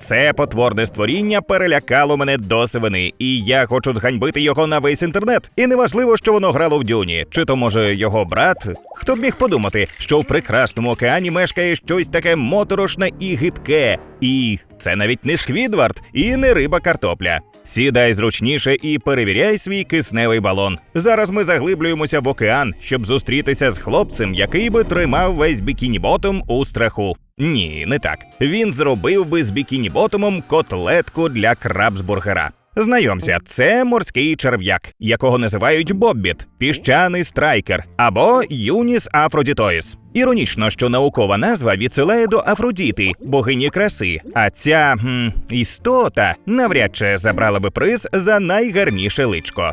Це потворне створіння перелякало мене до сивини, і я хочу зганьбити його на весь інтернет. І неважливо, що воно грало в дюні, чи то може його брат. Хто б міг подумати, що в прекрасному океані мешкає щось таке моторошне і гидке. І це навіть не сквідвард і не риба картопля. Сідай зручніше і перевіряй свій кисневий балон. Зараз ми заглиблюємося в океан, щоб зустрітися з хлопцем, який би тримав весь бікіні-ботом у страху. Ні, не так. Він зробив би з бікіні-ботомом котлетку для крабсбургера. Знайомся, це морський черв'як, якого називають Боббіт, піщаний страйкер або Юніс Афродітоїс. Іронічно, що наукова назва відсилає до Афродіти, богині краси, а ця хм, істота навряд чи забрала би приз за найгарніше личко.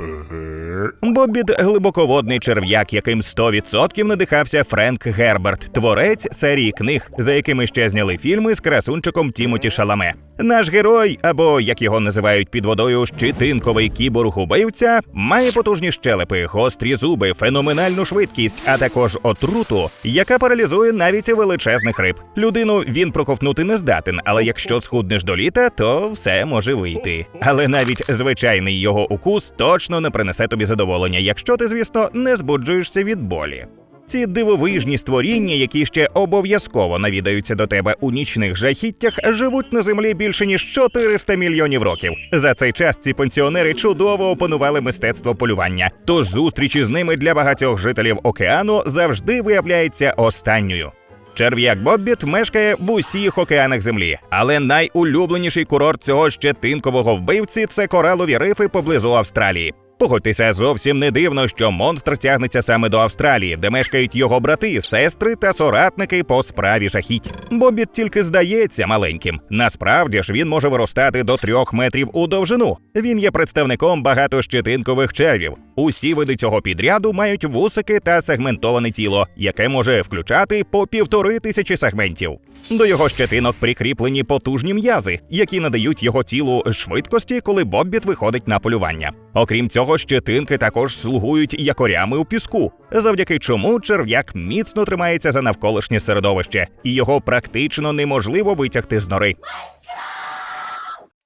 Боббіт глибоководний черв'як, яким 100% надихався Френк Герберт, творець серії книг, за якими ще зняли фільми з красунчиком Тімоті Шаламе. Наш герой, або як його називають під водою, щитинковий кіборг-убивця, має потужні щелепи, гострі зуби, феноменальну швидкість, а також отруту, яка паралізує навіть величезних риб. Людину він проковтнути не здатен, але якщо схуднеш до літа, то все може вийти. Але навіть звичайний його укус точно не принесе тобі задоволення, якщо ти, звісно, не збуджуєшся від болі. Ці дивовижні створіння, які ще обов'язково навідаються до тебе у нічних жахіттях, живуть на землі більше ніж 400 мільйонів років. За цей час ці пенсіонери чудово опанували мистецтво полювання. Тож зустрічі з ними для багатьох жителів океану завжди виявляється останньою. Черв'як Боббіт мешкає в усіх океанах землі, але найулюбленіший курорт цього щетинкового вбивці це коралові рифи поблизу Австралії. Погодьтеся, зовсім не дивно, що монстр тягнеться саме до Австралії, де мешкають його брати, сестри та соратники по справі жахіть. Бобіт тільки здається маленьким. Насправді ж він може виростати до трьох метрів у довжину. Він є представником багатощетинкових червів. Усі види цього підряду мають вусики та сегментоване тіло, яке може включати по півтори тисячі сегментів. До його щетинок прикріплені потужні м'язи, які надають його тілу швидкості, коли Боббіт виходить на полювання. Окрім цього, щетинки також слугують якорями у піску, завдяки чому черв'як міцно тримається за навколишнє середовище, і його практично неможливо витягти з нори.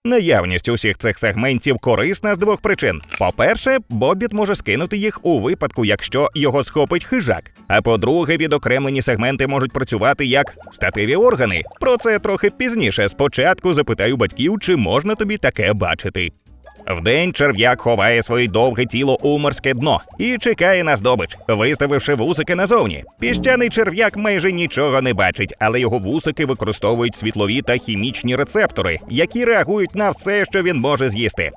Наявність усіх цих сегментів корисна з двох причин: по-перше, Бобіт може скинути їх у випадку, якщо його схопить хижак. А по-друге, відокремлені сегменти можуть працювати як статеві органи. Про це трохи пізніше. Спочатку запитаю батьків, чи можна тобі таке бачити. Вдень черв'як ховає своє довге тіло у морське дно і чекає на здобич, виставивши вусики назовні. Піщаний черв'як майже нічого не бачить, але його вусики використовують світлові та хімічні рецептори, які реагують на все, що він може з'їсти.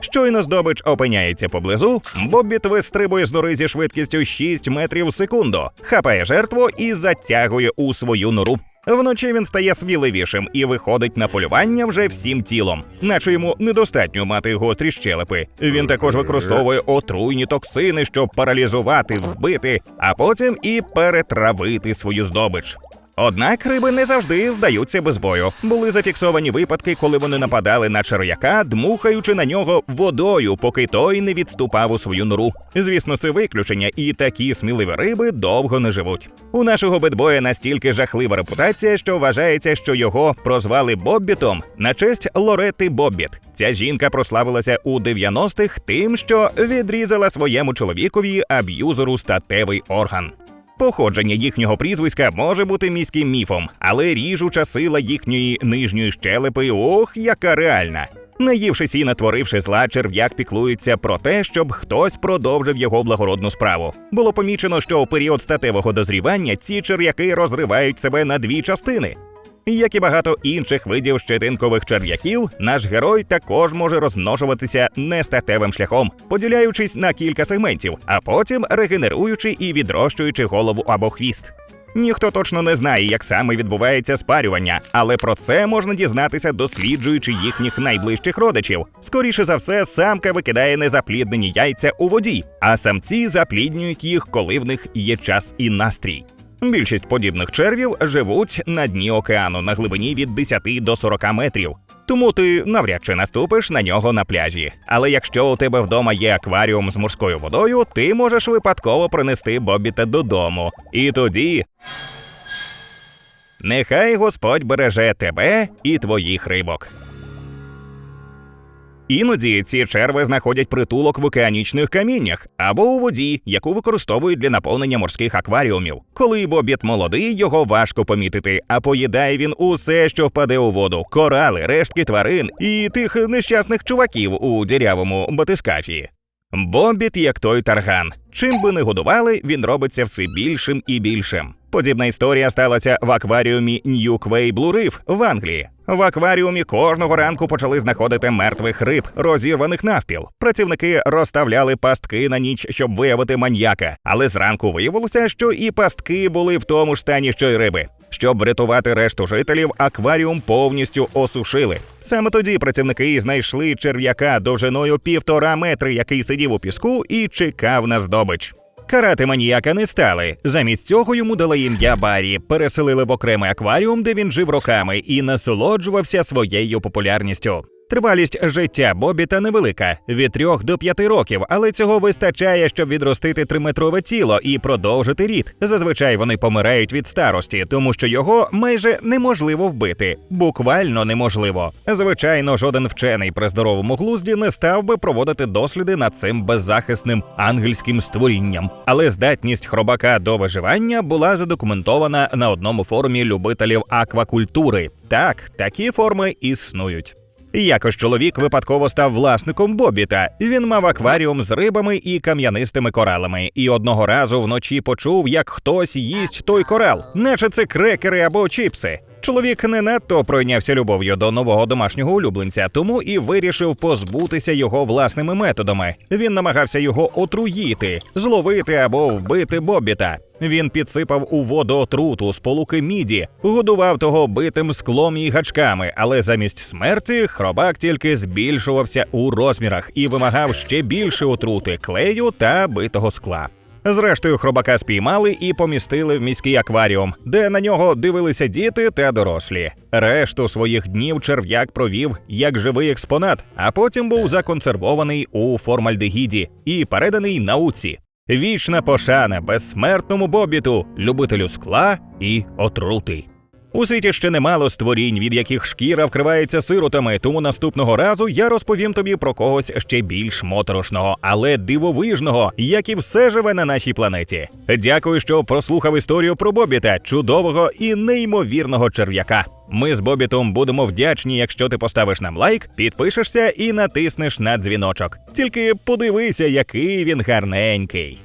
Щойно здобич опиняється поблизу, Боббіт вистрибує з нори зі швидкістю 6 метрів в секунду, хапає жертву і затягує у свою нору. Вночі він стає сміливішим і виходить на полювання вже всім тілом, наче йому недостатньо мати гострі щелепи. Він також використовує отруйні токсини, щоб паралізувати, вбити, а потім і перетравити свою здобич. Однак риби не завжди здаються без бою. Були зафіксовані випадки, коли вони нападали на черв'яка, дмухаючи на нього водою, поки той не відступав у свою нору. Звісно, це виключення, і такі сміливі риби довго не живуть. У нашого бедбоя настільки жахлива репутація, що вважається, що його прозвали Боббітом на честь Лорети Боббіт. Ця жінка прославилася у 90-х тим, що відрізала своєму чоловікові аб'юзеру статевий орган. Походження їхнього прізвиська може бути міським міфом, але ріжуча сила їхньої нижньої щелепи ох, яка реальна. Наївшись і натворивши зла, черв'як піклується про те, щоб хтось продовжив його благородну справу. Було помічено, що у період статевого дозрівання ці черв'яки розривають себе на дві частини. Як і багато інших видів щетинкових черв'яків, наш герой також може розмножуватися нестатевим шляхом, поділяючись на кілька сегментів, а потім регенеруючи і відрощуючи голову або хвіст. Ніхто точно не знає, як саме відбувається спарювання, але про це можна дізнатися, досліджуючи їхніх найближчих родичів. Скоріше за все, самка викидає незапліднені яйця у воді, а самці запліднюють їх, коли в них є час і настрій. Більшість подібних червів живуть на дні океану на глибині від 10 до 40 метрів. Тому ти навряд чи наступиш на нього на пляжі. Але якщо у тебе вдома є акваріум з морською водою, ти можеш випадково принести Бобіта додому. І тоді Нехай Господь береже тебе і твоїх рибок. Іноді ці черви знаходять притулок в океанічних каміннях або у воді, яку використовують для наповнення морських акваріумів. Коли бобіт молодий, його важко помітити, а поїдає він усе, що впаде у воду: корали, рештки тварин і тих нещасних чуваків у дірявому батискафі. Бобіт, як той тарган. Чим би не годували, він робиться все більшим і більшим. Подібна історія сталася в акваріумі Blue Reef в Англії. В акваріумі кожного ранку почали знаходити мертвих риб, розірваних навпіл. Працівники розставляли пастки на ніч, щоб виявити маньяка. Але зранку виявилося, що і пастки були в тому ж стані, що й риби. Щоб врятувати решту жителів, акваріум повністю осушили. Саме тоді працівники знайшли черв'яка довжиною півтора метри, який сидів у піску і чекав на здобич. Карати маніяка не стали. Замість цього йому дали ім'я Барі, переселили в окремий акваріум, де він жив роками і насолоджувався своєю популярністю. Тривалість життя Бобіта невелика від 3 до 5 років, але цього вистачає, щоб відростити триметрове тіло і продовжити рід. Зазвичай вони помирають від старості, тому що його майже неможливо вбити, буквально неможливо. Звичайно, жоден вчений при здоровому глузді не став би проводити досліди над цим беззахисним ангельським створінням. Але здатність хробака до виживання була задокументована на одному форумі любителів аквакультури. Так, такі форми існують. Якось чоловік випадково став власником Бобіта. Він мав акваріум з рибами і кам'янистими коралами, і одного разу вночі почув, як хтось їсть той корал, наче це крекери або чіпси. Чоловік не надто пройнявся любов'ю до нового домашнього улюбленця, тому і вирішив позбутися його власними методами. Він намагався його отруїти, зловити або вбити Бобіта. Він підсипав у воду отруту з полуки міді, годував того битим склом і гачками, але замість смерті хробак тільки збільшувався у розмірах і вимагав ще більше отрути, клею та битого скла. Зрештою, хробака спіймали і помістили в міський акваріум, де на нього дивилися діти та дорослі. Решту своїх днів черв'як провів як живий експонат, а потім був законсервований у формальдегіді і переданий науці. Вічна пошана безсмертному бобіту, любителю скла і отрути. У світі ще немало створінь, від яких шкіра вкривається сиротами, тому наступного разу я розповім тобі про когось ще більш моторошного, але дивовижного, як і все живе на нашій планеті. Дякую, що прослухав історію про Бобіта, чудового і неймовірного черв'яка. Ми з Бобітом будемо вдячні, якщо ти поставиш нам лайк, підпишешся і натиснеш на дзвіночок. Тільки подивися, який він гарненький.